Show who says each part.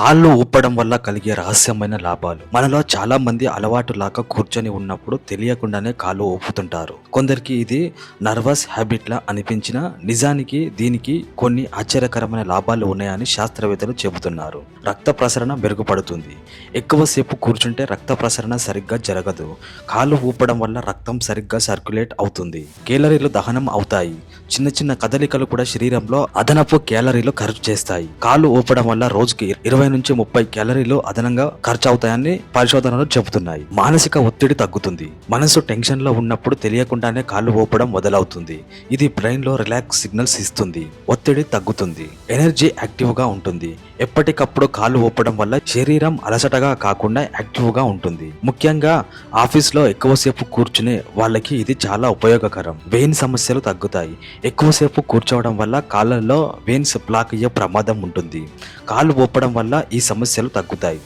Speaker 1: కాళ్ళు ఊపడం వల్ల కలిగే రహస్యమైన లాభాలు. మనలో చాలా మంది అలవాటు లాగా కూర్చొని ఉన్నప్పుడు తెలియకుండానే కాళ్ళు ఊపుతుంటారు. కొందరికి ఇది నర్వస్ హ్యాబిట్ లా నిజానికి దీనికి కొన్ని ఆశ్చర్యకరమైన లాభాలు ఉన్నాయని శాస్త్రవేత్తలు చెబుతున్నారు. రక్త ప్రసరణ మెరుగుపడుతుంది. ఎక్కువసేపు కూర్చుంటే రక్త ప్రసరణ సరిగ్గా జరగదు. కాళ్ళు ఊపడం వల్ల రక్తం సరిగ్గా సర్క్యులేట్ అవుతుంది. కేలరీలు దహనం అవుతాయి. చిన్న చిన్న కదలికలు కూడా శరీరంలో అదనపు కేలరీలు ఖర్చు చేస్తాయి. కాళ్ళు ఊపడం వల్ల రోజుకి ఇరవై నుంచి ముప్పై క్యాలరీలు అదనంగా ఖర్చు అవుతాయని పరిశోధనలు చెబుతున్నాయి. మానసిక ఒత్తిడి తగ్గుతుంది. మనసు టెన్షన్లో ఉన్నప్పుడు తెలియకుండానే కాళ్ళు ఊపడం మొదలవుతుంది. ఇది బ్రెయిన్లో రిలాక్స్ సిగ్నల్స్ ఇస్తుంది. ఒత్తిడి తగ్గుతుంది. ఎనర్జీ యాక్టివ్గా ఉంటుంది. ఎప్పటికప్పుడు కాళ్ళు ఊపడం వల్ల శరీరం అలసటగా కాకుండా యాక్టివ్గా ఉంటుంది. ముఖ్యంగా ఆఫీస్లో ఎక్కువసేపు కూర్చునే వాళ్ళకి ఇది చాలా ఉపయోగకరం. వెయిన్ సమస్యలు తగ్గుతాయి. ఎక్కువసేపు కూర్చోవడం వల్ల కాళ్ళలో వెయిన్స్ బ్లాక్ అయ్యే ప్రమాదం ఉంటుంది. కాళ్ళు ఊపడం వల్ల ఈ సమస్యలు తగ్గుతాయి.